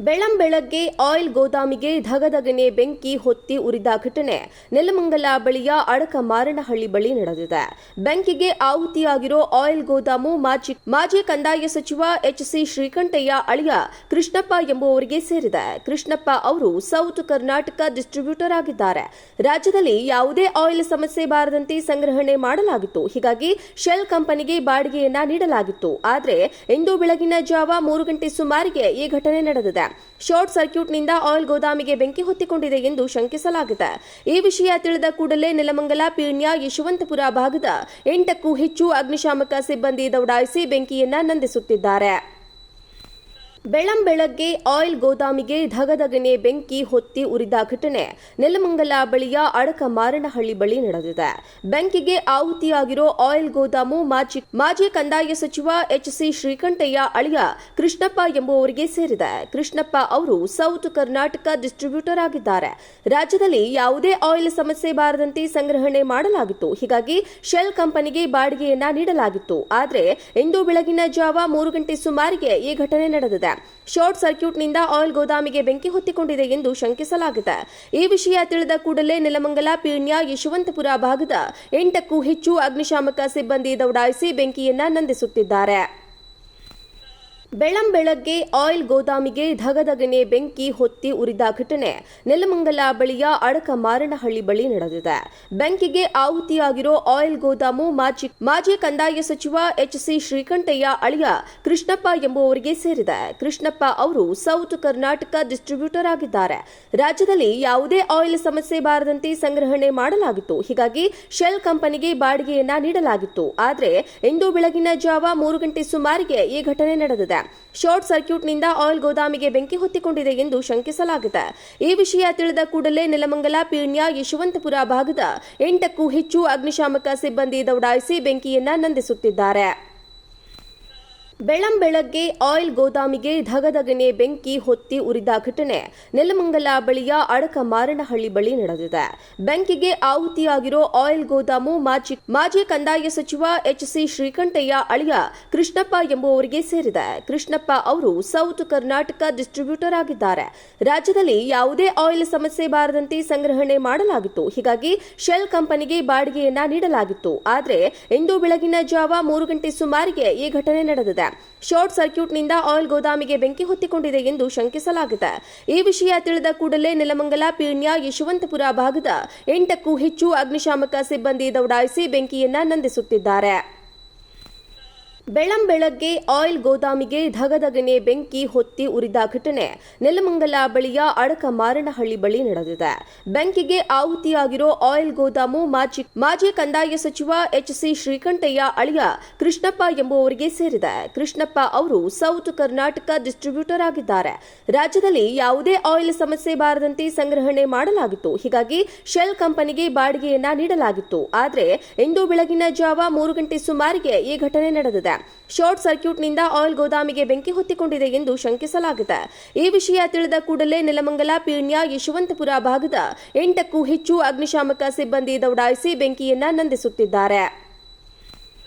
ಬೆಳ್ಳಂಬೆಳಗ್ಗೆ oil ಗೋದಾಮಿಗೆ ಧಗಧಗನೆ ಬೆಂಕಿ ಹೊತ್ತಿ ಉರಿದ ಘಟನೆ. ನೆಲಮಂಗಲ ಬಳಿಯ ಅಡಕ ಮಾರಣಹಳ್ಳಿ ಬಳಿ ನಡೆದಿದೆ. ಬೆಂಕಿಗೆ ಆಹುತಿಯಾಗಿರೋ ಆಯಿಲ್ ಗೋದಾಮು ಮಾಜಿ ಮಾಜಿ ಕಂದಾಯ ಸಚಿವ ಎಚ್ ಸಿ ಶ್ರೀಕಂಠಯ್ಯ ಅಳಿಯ ಕೃಷ್ಣಪ್ಪ ಎಂಬುವವರಿಗೆ ಸೇರಿದೆ. ಕೃಷ್ಣಪ್ಪ ಅವರು ಸೌತ್ ಕರ್ನಾಟಕ ಡಿಸ್ಟ್ರಿಬ್ಯೂಟರ್ ಆಗಿದ್ದಾರೆ. ರಾಜ್ಯದಲ್ಲಿ ಯಾವುದೇ ಆಯಿಲ್ ಸಮಸ್ಯೆ ಬಾರದಂತೆ ಸಂಗ್ರಹಣೆ ಮಾಡಲಾಗಿತ್ತು. ಹೀಗಾಗಿ ಶೆಲ್ ಕಂಪನಿಗೆ ಬಾಡಿಗೆಯನ್ನ ನೀಡಲಾಗಿತ್ತು. ಆದರೆ, ಇಂದು ಬೆಳಗಿನ ಜಾವ ಮೂರು ಗಂಟೆ ಸುಮಾರಿಗೆ ಈ ಘಟನೆ ನಡೆದಿದೆ. ಶಾರ್ಟ್ ಸರ್ಕ್ಯೂಟ್ನಿಂದ ಆಯಿಲ್ ಗೋದಾಮಿಗೆ ಬೆಂಕಿ ಹೊತ್ತಿಕೊಂಡಿದೆ ಎಂದು ಶಂಕಿಸಲಾಗಿದೆ. ಈ ವಿಷಯ ತಿಳಿದ ಕೂಡಲೇ ನೆಲಮಂಗಲ, ಪೀಣ್ಯ, ಯಶವಂತಪುರ ಭಾಗದ ಎಂಟಕ್ಕೂ ಹೆಚ್ಚು ಅಗ್ನಿಶಾಮಕ ಸಿಬ್ಬಂದಿ ದೌಡಾಯಿಸಿ ಬೆಂಕಿಯನ್ನ ನಂದಿಸುತ್ತಿದ್ದಾರೆ. ಬೆಳ್ಳಂಬೆಳಗ್ಗೆ ಆಯಿಲ್ ಗೋದಾಮಿಗೆ ಧಗಧಗನೆ ಬೆಂಕಿ ಹೊತ್ತಿ ಉರಿದ ಘಟನೆ ನೆಲಮಂಗಲ ಬಳಿಯ ಅಡಕ ಮಾರಣಹಳ್ಳಿ ಬಳಿ ನಡೆದಿದೆ. ಬೆಂಕಿಗೆ ಆಹುತಿಯಾಗಿರೋ ಆಯಿಲ್ ಗೋದಾಮು ಮಾಜಿ ಮಾಜಿ ಕಂದಾಯ ಸಚಿವ ಎಚ್ ಸಿ ಶ್ರೀಕಂಠಯ್ಯ ಅಳಿಯ ಕೃಷ್ಣಪ್ಪ ಎಂಬುವವರಿಗೆ ಸೇರಿದೆ. ಕೃಷ್ಣಪ್ಪ ಅವರು ಸೌತ್ ಕರ್ನಾಟಕ ಡಿಸ್ಟ್ರಿಬ್ಯೂಟರ್ ಆಗಿದ್ದಾರೆ. ರಾಜ್ಯದಲ್ಲಿ ಯಾವುದೇ ಆಯಿಲ್ ಸಮಸ್ಯೆ ಬಾರದಂತೆ ಸಂಗ್ರಹಣೆ ಮಾಡಲಾಗಿತ್ತು. ಹೀಗಾಗಿ ಶೆಲ್ ಕಂಪನಿಗೆ ಬಾಡಿಗೆಯನ್ನ ನೀಡಲಾಗಿತ್ತು. ಆದರೆ ಇಂದು ಬೆಳಗಿನ ಜಾವ ಮೂರು ಗಂಟೆ ಸುಮಾರಿಗೆ ಈ ಘಟನೆ ನಡೆದಿದೆ. ಶಾರ್ಟ್ ಸರ್ಕ್ಯೂಟ್ನಿಂದ ಆಯಿಲ್ ಗೋದಾಮಿಗೆ ಬೆಂಕಿ ಹೊತ್ತಿಕೊಂಡಿದೆ ಎಂದು ಶಂಕಿಸಲಾಗಿದೆ. ಈ ವಿಷಯ ತಿಳಿದ ಕೂಡಲೇ ನೆಲಮಂಗಲ, ಪೀಣ್ಯ, ಯಶವಂತಪುರ ಭಾಗದ ಎಂಟಕ್ಕೂ ಹೆಚ್ಚು ಅಗ್ನಿಶಾಮಕ ಸಿಬ್ಬಂದಿ ದೌಡಾಯಿಸಿ ಬೆಂಕಿಯನ್ನ ನಂದಿಸುತ್ತಿದ್ದಾರೆ. ಬೆಳ್ಳಂಬೆಳಗ್ಗೆ ಆಯಿಲ್ ಗೋದಾಮಿಗೆ ಧಗಧಗನೆ ಬೆಂಕಿ ಹೊತ್ತಿ ಉರಿದ ಘಟನೆ ನೆಲಮಂಗಲ ಬಳಿಯ ಅಡಕ ಮಾರಣಹಳ್ಳಿ ಬಳಿ ನಡೆದಿದೆ. ಬೆಂಕಿಗೆ ಆಹುತಿಯಾಗಿರೋ ಆಯಿಲ್ ಗೋದಾಮು ಮಾಜಿ ಮಾಜಿ ಕಂದಾಯ ಸಚಿವ ಎಚ್ ಸಿ ಶ್ರೀಕಂಠಯ್ಯ ಅಳಿಯ ಕೃಷ್ಣಪ್ಪ ಎಂಬುವವರಿಗೆ ಸೇರಿದೆ. ಕೃಷ್ಣಪ್ಪ ಅವರು ಸೌತ್ ಕರ್ನಾಟಕ ಡಿಸ್ಟ್ರಿಬ್ಯೂಟರ್ ಆಗಿದ್ದಾರೆ. ರಾಜ್ಯದಲ್ಲಿ ಯಾವುದೇ ಆಯಿಲ್ ಸಮಸ್ಯೆ ಬಾರದಂತೆ ಸಂಗ್ರಹಣೆ ಮಾಡಲಾಗಿತ್ತು. ಹೀಗಾಗಿ ಶೆಲ್ ಕಂಪನಿಗೆ ಬಾಡಿಗೆಯನ್ನ ನೀಡಲಾಗಿತ್ತು. ಆದರೆ ಇಂದು ಬೆಳಗಿನ ಜಾವ ಮೂರು ಗಂಟೆ ಸುಮಾರಿಗೆ ಈ ಘಟನೆ ನಡೆದಿದೆ. ಶಾರ್ಟ್ ಸರ್ಕ್ಯೂಟ್ನಿಂದ ಆಯಿಲ್ ಗೋದಾಮಿಗೆ ಬೆಂಕಿ ಹೊತ್ತಿಕೊಂಡಿದೆ ಎಂದು ಶಂಕಿಸಲಾಗಿದೆ. ಈ ವಿಷಯ ತಿಳಿದ ಕೂಡಲೇ ನೆಲಮಂಗಲ, ಪೀಣ್ಯ, ಯಶವಂತಪುರ ಭಾಗದ ಎಂಟಕ್ಕೂ ಹೆಚ್ಚು ಅಗ್ನಿಶಾಮಕ ಸಿಬ್ಬಂದಿ ದೌಡಾಯಿಸಿ ಬೆಂಕಿಯನ್ನ ನಂದಿಸುತ್ತಿದ್ದಾರೆ. ಬೆಳ್ಳಂಬೆಳಗ್ಗೆ ಆಯಿಲ್ ಗೋದಾಮಿಗೆ ಧಗಧಗನೆ ಬೆಂಕಿ ಹೊತ್ತಿ ಉರಿದ ಘಟನೆ. ನೆಲಮಂಗಲ ಬಳಿಯ ಅಡಕ ಮಾರನಹಳ್ಳಿ ಬಳಿ ನಡೆದಿದೆ. ಬೆಂಕಿಗೆ ಆಹುತಿಯಾಗಿರೋ ಆಯಿಲ್ ಗೋದಾಮು ಮಾಜಿ ಮಾಜಿ ಕಂದಾಯ ಸಚಿವ ಎಚ್ ಸಿ ಶ್ರೀಕಂಠಯ್ಯ ಅಳಿಯ ಕೃಷ್ಣಪ್ಪ ಎಂಬುವವರಿಗೆ ಸೇರಿದೆ. ಕೃಷ್ಣಪ್ಪ ಅವರು ಸೌತ್ ಕರ್ನಾಟಕ ಡಿಸ್ಟ್ರಿಬ್ಯೂಟರ್ ಆಗಿದ್ದಾರೆ. ರಾಜ್ಯದಲ್ಲಿ ಯಾವುದೇ ಆಯಿಲ್ ಸಮಸ್ಯೆ ಬಾರದಂತೆ ಸಂಗ್ರಹಣೆ ಮಾಡಲಾಗಿತ್ತು. ಹೀಗಾಗಿ ಶೆಲ್ ಕಂಪನಿಗೆ ಬಾಡಿಗೆಯನ್ನ ನೀಡಲಾಗಿತ್ತು. ಆದರೆ ಇಂದು ಬೆಳಗಿನ ಜಾವ ಮೂರು ಗಂಟೆ ಸುಮಾರಿಗೆ ಈ ಘಟನೆ ನಡೆದಿದೆ. ಶಾರ್ಟ್ ಸರ್ಕ್ಯೂಟ್ನಿಂದ ಆಯಿಲ್ ಗೋದಾಮಿಗೆ ಬೆಂಕಿ ಹೊತ್ತಿಕೊಂಡಿದೆ ಎಂದು ಶಂಕಿಸಲಾಗಿದೆ. ಈ ವಿಷಯ ತಿಳಿದ ಕೂಡಲೇ ನೆಲಮಂಗಲ, ಪೀಣ್ಯ, ಯಶವಂತಪುರ ಭಾಗದ ಎಂಟಕ್ಕೂ ಹೆಚ್ಚು ಅಗ್ನಿಶಾಮಕ ಸಿಬ್ಬಂದಿ ದೌಡಾಯಿಸಿ ಬೆಂಕಿಯನ್ನ ನಂದಿಸುತ್ತಿದ್ದಾರೆ. ಬೆಳ್ಳಂಬೆಳಗ್ಗೆ ಆಯಿಲ್ ಗೋದಾಮಿಗೆ ಧಗಧಗನೆ ಬೆಂಕಿ ಹೊತ್ತಿ ಉರಿದ ಘಟನೆ. ನೆಲಮಂಗಲ ಬಳಿಯ ಅಡಕ ಮಾರಣಹಳ್ಳಿ ಬಳಿ ನಡೆದಿದೆ. ಬೆಂಕಿಗೆ ಆಹುತಿಯಾಗಿರೋ ಆಯಿಲ್ ಗೋದಾಮು ಮಾಜಿ ಮಾಜಿ ಕಂದಾಯ ಸಚಿವ ಎಚ್ ಸಿ ಶ್ರೀಕಂಠಯ್ಯ ಅಳಿಯ ಕೃಷ್ಣಪ್ಪ ಎಂಬುವವರಿಗೆ ಸೇರಿದೆ. ಕೃಷ್ಣಪ್ಪ ಅವರು ಸೌತ್ ಕರ್ನಾಟಕ ಡಿಸ್ಟ್ರಿಬ್ಯೂಟರ್ ಆಗಿದ್ದಾರೆ. ರಾಜ್ಯದಲ್ಲಿ ಯಾವುದೇ ಆಯಿಲ್ ಸಮಸ್ಯೆ ಬಾರದಂತೆ ಸಂಗ್ರಹಣೆ ಮಾಡಲಾಗಿತ್ತು. ಹೀಗಾಗಿ ಶೆಲ್ ಕಂಪನಿಗೆ ಬಾಡಿಗೆಯನ್ನ ನೀಡಲಾಗಿತ್ತು. ಆದರೆ, ಇಂದು ಬೆಳಗಿನ ಜಾವ ಮೂರು ಗಂಟೆ ಸುಮಾರಿಗೆ ಈ ಘಟನೆ ಶಾರ್ಟ್ ಸರ್ಕ್ಯೂಟ್ನಿಂದ ಆಯಿಲ್ ಗೋದಾಮಿಗೆ ಬೆಂಕಿ ಹೊತ್ತಿಕೊಂಡಿದೆ ಎಂದು ಶಂಕಿಸಲಾಗಿದೆ. ಈ ವಿಷಯ ತಿಳಿದ ಕೂಡಲೇ ನೆಲಮಂಗಲ, ಪೀಣ್ಯ, ಯಶವಂತಪುರ ಭಾಗದ ಎಂಟಕ್ಕೂ ಹೆಚ್ಚು ಅಗ್ನಿಶಾಮಕ ಸಿಬ್ಬಂದಿ ದೌಡಾಯಿಸಿ ಬೆಂಕಿಯನ್ನ ನಂದಿಸುತ್ತಿದ್ದಾರೆ.